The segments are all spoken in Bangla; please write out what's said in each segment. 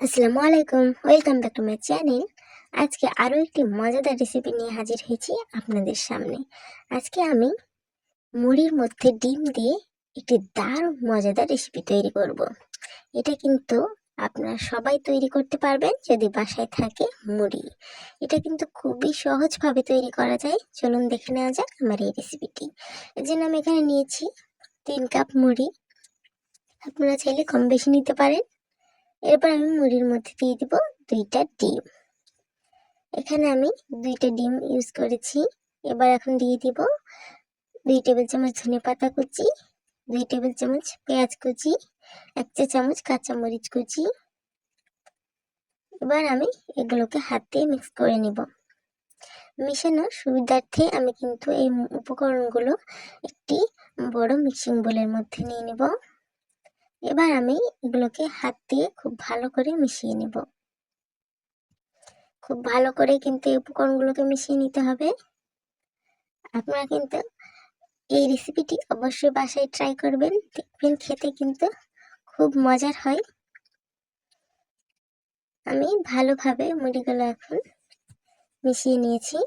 আসসালামু আলাইকুম, welcome back to my channel. আজকে আরও একটি মজাদার রেসিপি নিয়ে হাজির হয়েছি আপনাদের সামনে। আজকে আমি মুড়ির মধ্যে ডিম দিয়ে একটি দারুণ মজাদার রেসিপি তৈরি করব। এটা কিন্তু আপনারা সবাই তৈরি করতে পারবেন যদি বাসায় থাকে মুড়ি। এটা কিন্তু খুবই সহজভাবে তৈরি করা যায়। চলুন দেখে নেওয়া যাক আমার এই রেসিপিটি এর জন্য আমি এখানে নিয়েছি তিন কাপ মুড়ি। আপনারা চাইলে কম বেশি নিতে পারেন। এরপর আমি মুড়ির মধ্যে দিয়ে দিব দুইটা ডিম। এখানে আমি দুইটা ডিম ইউজ করেছি। এবার এখন দিয়ে দিব দুই টেবিল চামচ ধনে পাতা কুচি, দুই টেবিল চামচ পেঁয়াজ কুচি, এক চা চামচ কাঁচামরিচ কুচি। এবার আমি এগুলোকে হাত দিয়ে মিক্স করে নিব। মিশানোর সুবিধার্থে আমি কিন্তু এই উপকরণগুলো একটি বড় মিক্সিং বোলের মধ্যে নিয়ে নেব। এবার আমি এগুলোকে হাত দিয়ে খুব ভালো করে মিশিয়ে নেব। খুব ভালো করে কিন্তু এই উপকরণগুলোকে মিশিয়ে নিতে হবে। আপনারা কিন্তু এই রেসিপিটি অবশ্যই বাসায় ট্রাই করবেন। দেখবেন খেতে কিন্তু খুব মজার হয়। আমি ভালোভাবে মুড়িগুলো এখন মিশিয়ে নিয়েছি।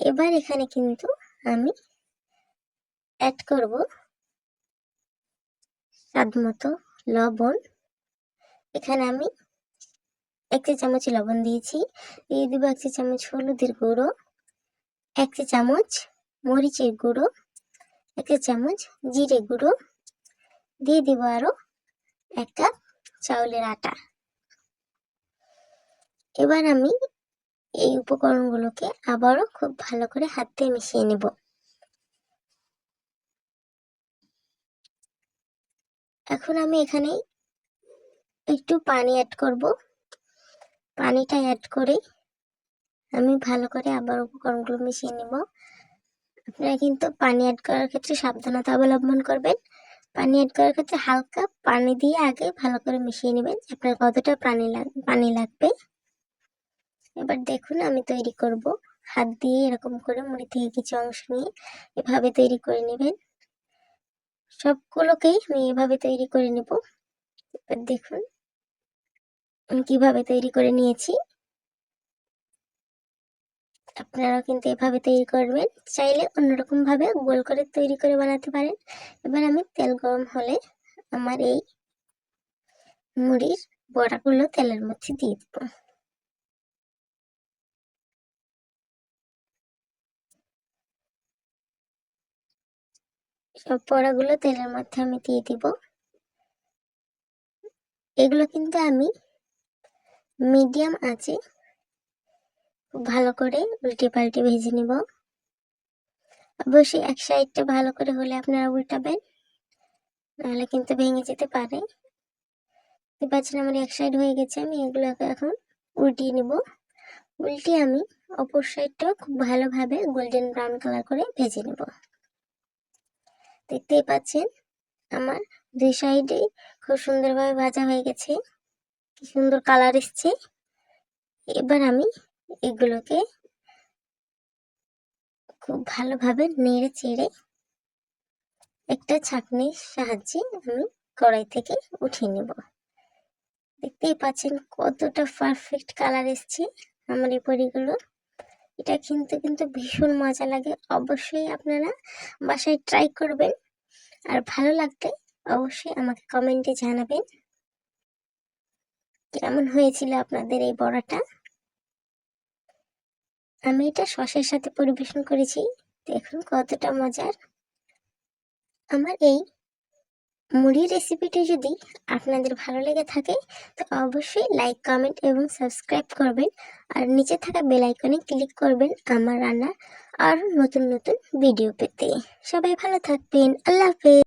এবার এখানে কিন্তু আমি অ্যাড করব স্বাদ মতো লবণ। এখানে আমি এক চা চামচ লবণ দিয়েছি। দিয়ে দেবো এক চা চামচ হলুদের গুঁড়ো, এক চা চামচ মরিচের গুঁড়ো, এক চা চামচ জিরে গুঁড়ো। দিয়ে দিব আরও এক কাপ চাউলের আটা। এবার আমি এই উপকরণগুলোকে আবারও খুব ভালো করে হাত মিশিয়ে নেব। এখন আমি এখানে একটু পানি অ্যাড করব। পানিটা অ্যাড করে আমি ভালো করে আবার উপকরণগুলো মিশিয়ে নেব। আপনারা কিন্তু পানি অ্যাড করার ক্ষেত্রে সাবধানতা অবলম্বন করবেন। পানি অ্যাড করার ক্ষেত্রে হালকা পানি দিয়ে আগে ভালো করে মিশিয়ে নেবেন আপনার কতটা পানি পানি লাগবে। এবার দেখুন আমি তৈরি করব। হাত দিয়ে এরকম করে মুড়ি থেকে কিছু অংশ নিয়ে এভাবে তৈরি করে নেবেন। সবগুলোকেই আমি এভাবে তৈরি করে নেব। এবার দেখুন, আমি কীভাবে তৈরি করে নিয়েছি। আপনারাও কিন্তু এভাবে তৈরি করবেন। চাইলে অন্যরকম ভাবে গোল করে তৈরি করে বানাতে পারেন। এবার আমি তেল গরম হলে আমার এই মুড়ির বড়াগুলো তেলের মধ্যে দিয়ে দেবো। সব পড়াগুলো তেলের মধ্যে আমি দিয়ে দিব। এগুলো কিন্তু আমি মিডিয়াম আছে ভালো করে উল্টে পাল্টে ভেজে নিব। অবশ্যই এক সাইডটা ভালো করে হলে আপনারা উল্টাবেন, নাহলে কিন্তু ভেঙে যেতে পারে। পাচ্ছেন আমার এক সাইড হয়ে গেছে, আমি এগুলোকে এখন উল্টিয়ে নিব। উল্টে আমি অপর সাইডটাও খুব ভালোভাবে গোল্ডেন ব্রাউন কালার করে ভেজে নেব। দেখতেই পাচ্ছেন, আমার দুই সাইডে খুব সুন্দরভাবে ভাজা হয়ে গেছে। কি সুন্দর কালার এসছে। এবার আমি এগুলোকে খুব ভালোভাবে নেড়ে চেড়ে একটা ছাঁকনির সাহায্যে আমি কড়াই থেকে উঠিয়ে নেব। দেখতেই পাচ্ছেন কতটা পারফেক্ট কালার এসছে আমার এই পরিগুলো। এটা কিন্তু কিন্তু ভীষণ মজা লাগে। অবশ্যই আপনারা বাসায় ট্রাই করবেন। আর ভালো লাগলে অবশ্যই আমাকে কমেন্টে জানাবেন। কেমন হয়েছিল আপনাদের এই বড়াটা? আমি এটা সসের সাথে পরিবেশন করেছি। দেখুন কতটা মজার। আমার এই মুড়ির রেসিপিটি যদি আপনাদের ভালো লেগে থাকে, তো অবশ্যই লাইক কমেন্ট এবং সাবস্ক্রাইব করবেন। আর নিচে থাকা বেল আইকনে ক্লিক করবেন আমার রান্না আর নতুন নতুন ভিডিও পেতে। সবাই ভালো থাকবেন। আল্লাহ হাফেজ।